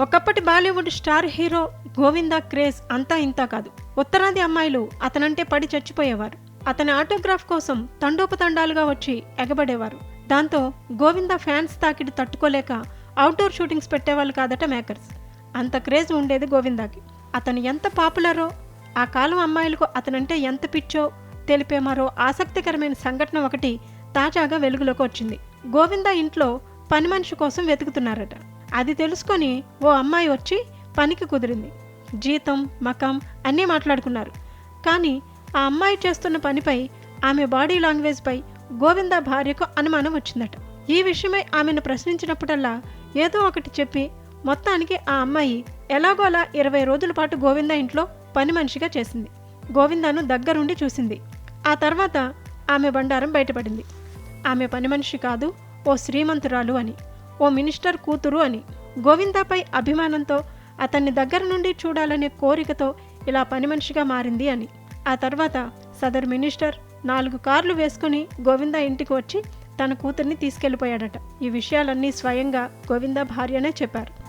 ఒకప్పటి Bollywood star hero Govinda craze అంతా ఇంతా కాదు. ఉత్తరాది అమ్మాయిలు అతనంటే పడి చచ్చిపోయేవారు. అతని ఆటోగ్రాఫ్ కోసం తండోపతండాలుగా వచ్చి ఎగబడేవారు. దాంతో గోవిందా ఫ్యాన్స్ తాకిడి తట్టుకోలేక అవుట్డోర్ షూటింగ్స్ పెట్టేవాళ్ళు కాదట మేకర్స్. అంత క్రేజ్ ఉండేది గోవిందాకి. అతను ఎంత పాపులరో ఆ కాలం అమ్మాయిలకు అతనంటే ఎంత పిచ్చో తెలిపే మరో ఆసక్తికరమైన సంఘటన ఒకటి తాజాగా వెలుగులోకి వచ్చింది. గోవిందా ఇంట్లో పని మనిషి కోసం వెతుకుతున్నారట. అది తెలుసుకొని ఓ అమ్మాయి వచ్చి పనికి కుదిరింది. జీతం మకం అన్నీ మాట్లాడుకున్నారు. కానీ ఆ అమ్మాయి చేస్తున్న పనిపై ఆమె బాడీ లాంగ్వేజ్పై గోవిందా భార్యకు అనుమానం వచ్చిందట. ఈ విషయమై ఆమెను ప్రశ్నించినప్పుడల్లా ఏదో ఒకటి చెప్పి మొత్తానికి ఆ అమ్మాయి ఎలాగోలా ఇరవై రోజుల పాటు గోవిందా ఇంట్లో పని మనిషిగా చేసింది. గోవిందాను దగ్గరుండి చూసింది. ఆ తర్వాత ఆమె బండారం బయటపడింది. ఆమె పని మనిషి కాదు ఓ శ్రీమంతురాలు అని. ఓ మినిస్టర్ కూతురు అని. గోవిందాపై అభిమానంతో అతన్ని దగ్గర నుండి చూడాలనే కోరికతో ఇలా పని మనిషిగా మారింది అని. ఆ తర్వాత సదర్ మినిస్టర్ నాలుగు కార్లు వేసుకుని గోవిందా ఇంటికి వచ్చి తన కూతుర్ని తీసుకెళ్ళిపోయాడట ఈ విషయాలన్నీ స్వయంగా గోవిందా భార్యనే చెప్పారు.